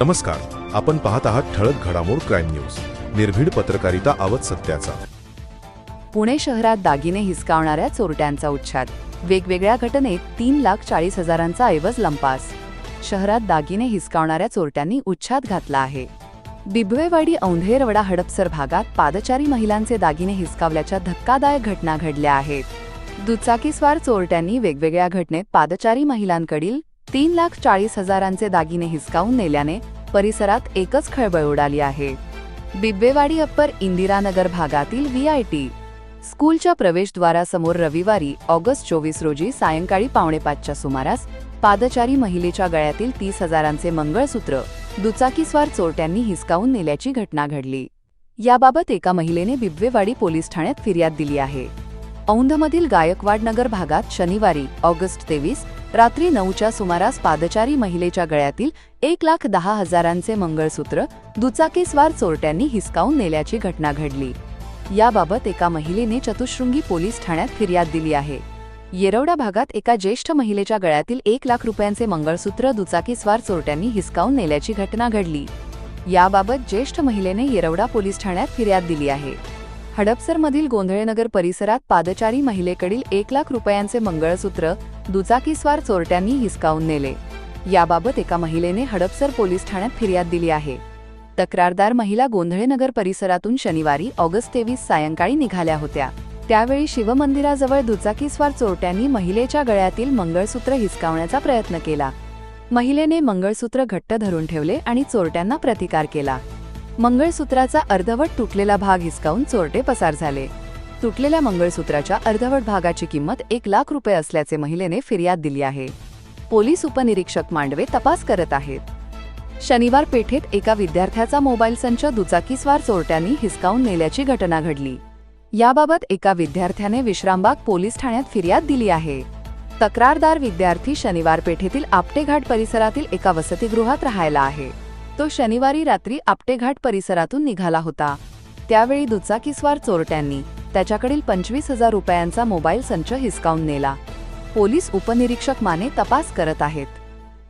नमस्कार आपण पाहत आहात ठळक घडामोड क्राईम न्यूज निर्भीड पत्रकारिता आवत सत्याचा. पुणे शहरात दागिने हिसकावणाऱ्या चोरट्यांचा उच्छाद वेगवेगळ्या घटनेत तीन लाख चाळीस हजारांचा ऐवज लंपास. शहरात दागिने हिसकावणाऱ्या चोरट्यांनी उच्छाद घातला आहे. बिबवेवाडी औंधेरवडा हडपसर भागात पादचारी महिलांचे दागिने हिसकावल्याच्या धक्कादायक घटना घडल्या आहेत. दुचाकीस्वार चोरट्यांनी वेगवेगळ्या घटनेत पादचारी महिलांकडील तीन लाख चाळीस हजारांचे दागिने हिसकावून नेल्याने परिसरात एकच खळबळ उडाली आहे. बिब्बेवाडी अप्पर इंदिरानगर भागातील व्ही आय टी. स्कूलच्या प्रवेशद्वारासमोर रविवारी ऑगस्ट चोवीस रोजी सायंकाळी पावणेपाचच्या सुमारास पादचारी महिलेच्या गळ्यातील तीस हजारांचे मंगळसूत्र दुचाकीस्वार चोरट्यांनी हिसकावून नेल्याची घटना घडली. याबाबत एका महिलेने बिब्वेवाडी पोलीस ठाण्यात फिर्याद दिली आहे. औंधमधील गायकवाड नगर भागात शनिवारी ऑगस्ट तेवीस रात्री नऊच्या सुमारास पादचारी महिलेच्या गळ्यातील एक लाख दहा हजारांचे मंगळसूत्र दुचाकीस्वार चोरट्यांनी हिसकावून नेल्याची घटना घडली. याबाबत एका महिलेने चतुशृंगी पोलीस ठाण्यात फिर्याद दिली आहे. येरवडा भागात एका ज्येष्ठ महिलेच्या गळ्यातील एक लाख रुपयांचे मंगळसूत्र दुचाकीस्वार चोरट्यांनी हिसकावून नेल्याची घटना घडली. याबाबत ज्येष्ठ महिलेने येरवडा पोलीस ठाण्यात फिर्याद दिली आहे. हडपसरमधील गोंधळेनगर परिसरात पादचारी महिलेकडील एक लाख रुपयांचे मंगळसूत्र दुचाकीस्वार चोरट्यांनी हिसकावून नेले. याबाबत एका महिलेने हडपसर पोलीस ठाण्यात फिर्याद दिली आहे. तक्रारदार महिला गोंधळेनगर परिसरातून शनिवारी ऑगस्ट तेवीस सायंकाळी निघाल्या होत्या. त्यावेळी शिवमंदिराजवळ दुचाकीस्वार चोरट्यांनी महिलेच्या गळ्यातील मंगळसूत्र हिसकावण्याचा प्रयत्न केला. महिलेने मंगळसूत्र घट्ट धरून ठेवले आणि चोरट्यांना प्रतिकार केला. मंगळसूत्राचा अर्धवट तुटलेला भाग हिसकावून चोरटे पसार झाले. तुटलेल्या मंगळसूत्राच्या अर्धवट भागाची किंमत एक लाख रुपये असल्याचे महिलेने फिर्याद दिली आहे. पोलीस उपनिरीक्षक मांडवे तपास करत आहेत. शनिवार पेठेत एका विद्यार्थ्याचा मोबाईल संच दुचाकीस्वार चोरट्यांनी हिसकावून नेल्याची घटना घडली. याबाबत एका विद्यार्थ्याने विश्रामबाग पोलीस ठाण्यात फिर्याद दिली आहे. तक्रारदार विद्यार्थी शनिवार पेठेतील आपटेघाट परिसरातील एका वसतिगृहात राहायला आहे. तो शनिवारी रात्री आपटेघाट परिसरातून निघाला होता. त्यावेळी दुचाकीस्वार चोरट्यांनी त्याच्याकडील पंचवीस हजार रुपयांचा मोबाईल संच हिसकावून नेला. पोलीस उपनिरीक्षक माने तपास करत आहेत.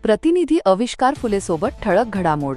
प्रतिनिधी अविष्कार फुलेसोबत ठळक घडामोड.